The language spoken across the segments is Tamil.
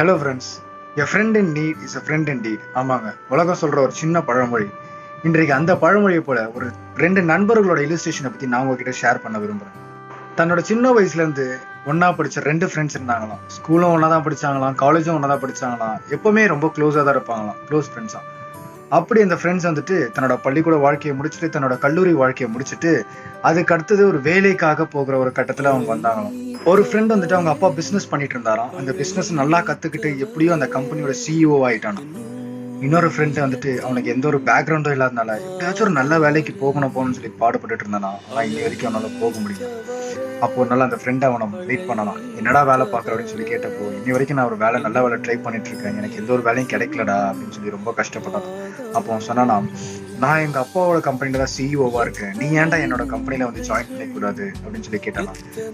Hello friends a friend in need is a friend in deed ஆமாங்க உலகம் சொல்ற ஒரு சின்ன பழமொழி. இன்றைக்கு அந்த பழமொழியை போல ஒரு ரெண்டு நண்பர்களோட இல்லுஸ்ட்ரேஷனை பத்தி நான் உங்ககிட்ட ஷேர் பண்ண விரும்புகிறேன் தன்னோட சின்ன வயசுல இருந்து படித்த படிச்ச ரெண்டு ஃப்ரெண்ட்ஸ் இருந்தாங்களாம். ஸ்கூலும் ஒன்றா தான் படிச்சாங்களாம் காலேஜும் ஒன்றா தான் படிச்சாங்களாம். எப்பவுமே ரொம்ப க்ளோஸாக தான் இருப்பாங்களாம் க்ளோஸ் ஃப்ரெண்ட்ஸா அப்படி அந்த ஃப்ரெண்ட்ஸ் வந்துட்டு தன்னோட பள்ளிக்கூட வாழ்க்கையை முடிச்சுட்டு தன்னோட கல்லூரி வாழ்க்கையை முடிச்சுட்டு அதுக்கு அடுத்தது ஒரு வேலைக்காக போகிற ஒரு கட்டத்தில் அவங்க வந்தாங்களாம் ஒரு ஃப்ரெண்ட் வந்துட்டு அவங்க அப்பா பிஸ்னஸ் பண்ணிட்டு இருந்தாராம். அந்த பிஸ்னஸ் நல்லா கற்றுக்கிட்டு எப்படியோ அந்த கம்பெனியோட சிஇஓ ஆயிட்டானா. இன்னொரு ஃப்ரெண்டு வந்துட்டு அவனுக்கு எந்த ஒரு பேக்ரவுண்டும் இல்லாதனால எப்படியாச்சும் ஒரு நல்ல வேலைக்கு போகணும் போகணும்னு சொல்லி பாடுபட்டு இருந்தானா? ஆனால் இன்னி வரைக்கும் அவனால போக முடியல. அப்போ ஒரு நாள் அந்த ஃப்ரெண்ட் அவனை வெயிட் பண்ணலாம் என்னடா வேலை பார்க்குற அப்படின்னு சொல்லி கேட்டப்போ இன்னி வரைக்கும் நான் ஒரு வேலை நல்ல வேலை ட்ரை பண்ணிட்டு இருக்கேன். எனக்கு எந்த ஒரு வேலையும் கிடைக்கலடா அப்படின்னு சொல்லி ரொம்ப கஷ்டப்பட்டான். அப்போ அவன் சொன்னானா நான் எங்க அப்பாவோட கம்பெனில தான் சிஇஓவா இருக்கேன். நீ ஏன்டா என்னோட கம்பெனில வந்து ஜாயின் பண்ணிக்கூடாது அப்படின்னு சொல்லி கேட்டானா.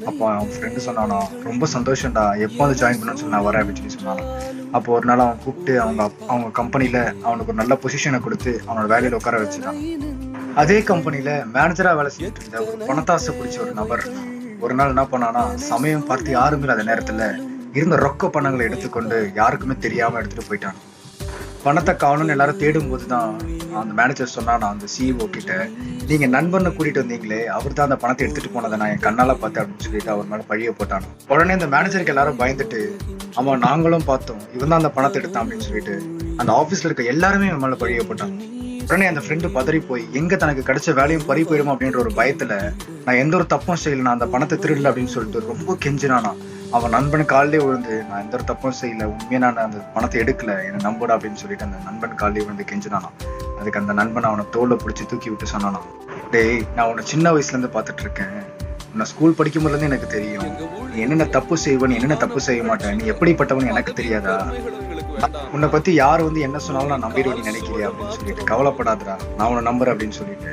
அப்போ அவன் ஃப்ரெண்டு சொன்னானா ரொம்ப சந்தோஷம்டா. எப்போ வந்து ஜாயின் பண்ணணும்னு சொல்லி நான் வரேன் அப்படின்னு சொல்லி சொன்னானா. அப்போ ஒரு நாள் அவன் கூப்பிட்டு அவங்க அவங்க கம்பெனில அவனுக்கு ஒரு நல்ல பொசிஷனை கொடுத்து அவனோட வேலையில உட்கார வச்சுட்டான். அதே கம்பெனில மேனேஜரா வேலை செஞ்சுட்டு இருந்த ஒரு பணத்தாசை பிடிச்ச ஒரு நபர் ஒரு நாள் என்ன பண்ணானா சமயம் பார்த்து யாருமே இல்லாத நேரத்துல இருந்த ரொக்க பணங்களை எடுத்துக்கொண்டு யாருக்குமே தெரியாம எடுத்துட்டு போயிட்டான். பணத்தை காணும்னு எல்லாரும் தேடும் போதுதான் அந்த மேனேஜர் சொன்னானா அந்த சிஇஓ கிட்ட நீங்க நண்பனை கூட்டிட்டு வந்தீங்களே அவர் தான் அந்த பணத்தை எடுத்துட்டு போனதை நான் என் கண்ணால பார்த்தேன் அப்படின்னு சொல்லிட்டு அவர் மேல பழிய போட்டான். உடனே அந்த மேனேஜருக்கு எல்லாரும் பயந்துட்டு ஆமா நாங்களும் பார்த்தோம். இவன் தான் அந்த பணத்தை எடுத்தான் அப்படின்னு சொல்லிட்டு அந்த ஆபீஸ்ல இருக்க எல்லாருமே இவன் மேல பழிய போட்டாங்க. உடனே அந்த ஃப்ரெண்டு பதறி போய் எங்க தனக்கு கிடைச்ச வேலையும் பறி போயிடும்? அப்படின்ற ஒரு பயத்துல நான் எந்த ஒரு தப்பும் செய்யல நான் அந்த பணத்தை திருடல அப்படின்னு சொல்லிட்டு ரொம்ப கெஞ்சினானா. அவன் நண்பன் காலிலே விழுந்து நான் எந்த ஒரு தப்பும் செய்யல உண்மையா நான் அந்த பணத்தை எடுக்கல என்னை நம்புடா அப்படின்னு சொல்லிட்டு அந்த நண்பன் காலிலே விழுந்து கெஞ்சினானா அதுக்கு அந்த நண்பன் அவனை தோல்ல பிடிச்சி தூக்கி விட்டு சொன்னானா டேய் நான் உன்னை சின்ன வயசுல இருந்து பார்த்துட்டு இருக்கேன் உன்னை ஸ்கூல் படிக்கும் போதுல இருந்து எனக்கு தெரியும். என்னென்ன தப்பு செய்வ என்னென்ன தப்பு செய்ய மாட்டேன் நீ எப்படிப்பட்டவன் எனக்கு தெரியாதா? உன்னை பத்தி யார் வந்து என்ன சொன்னாலும் நான் நம்பிடுவேன் நினைக்கிறியா? அப்படின்னு சொல்லிட்டு கவலைப்படாதடா நான் உன்னை நம்புறேன் அப்படின்னு சொல்லிட்டு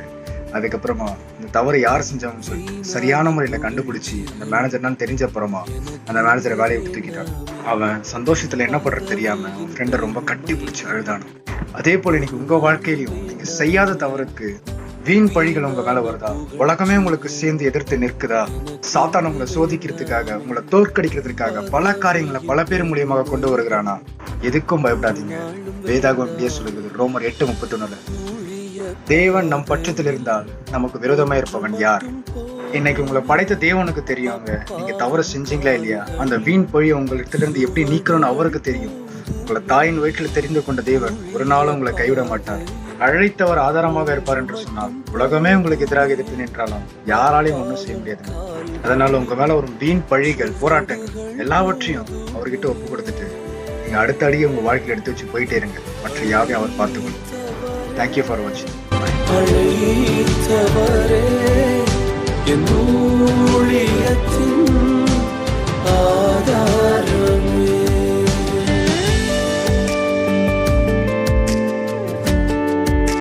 அதுக்கப்புறமா இந்த தவறு யார் செஞ்சாங்கன்னு சொல்லிட்டு சரியான முறையில் கண்டுபிடிச்சி அந்த மேனேஜர்னான்னு தெரிஞ்ச அப்புறமா அந்த மேனேஜரை வேலையை விட்டு தூக்கிட்டான். அவன் சந்தோஷத்தில் என்ன பண்ணுறது தெரியாம அவன் ஃப்ரெண்டை ரொம்ப கட்டி பிடிச்சி அழுதானு அதே போல் இன்னைக்கு உங்க வாழ்க்கையிலையும் நீங்கள் செய்யாத தவறுக்கு வீண் பழிகள் உங்க மேல வருதா? உலகமே உங்களுக்கு சேர்ந்து எதிர்த்து நிற்குதா? சாத்தான் உங்களை சோதிக்கிறதுக்காக உங்களை தோற்கடிக்கிறதுக்காக பல காரியங்களை பல பேர் மூலியமாக கொண்டு வருகிறானா? எதுக்கும் பயப்படாதீங்க. வேதாகம் இப்படியே சொல்லுகிறது. ரோமர் எட்டு முப்பத்தொன்னுல. தேவன் நம் பட்சத்தில் இருந்தால் நமக்கு விரோதமா இருப்பவன் யார்? இன்னைக்கு உங்களை படைத்த தேவனுக்கு தெரியுங்க நீங்க தவறு செஞ்சீங்களா இல்லையா? அந்த வீண் பழியை உங்களிடத்துல இருந்து எப்படி நீக்கணும்னு அவருக்கு தெரியும். உங்களை தாயின் வயிற்றில் தெரிந்து கொண்ட தேவன் ஒரு நாளும் உங்களை கைவிட மாட்டார். அழைத்தவர் ஆதாரமாக இருப்பார் என்று சொன்னால் உலகமே உங்களுக்கு எதிராக எதிர்த்து நின்றாலும் யாராலையும் ஒன்றும் செய்ய முடியாது. அதனால உங்க மேல ஒரு வீண் பழிகள் போராட்டங்கள் எல்லாவற்றையும் அவர்கிட்ட ஒப்பு கொடுத்துட்டு நீங்க அடுத்த அடியை உங்க வாழ்க்கையில் எடுத்து வச்சு போயிட்டே இருங்க மற்ற யாவையும் அவர் பார்த்துக்கணும் தேங்க்யூ ஃபார் வாட்சிங்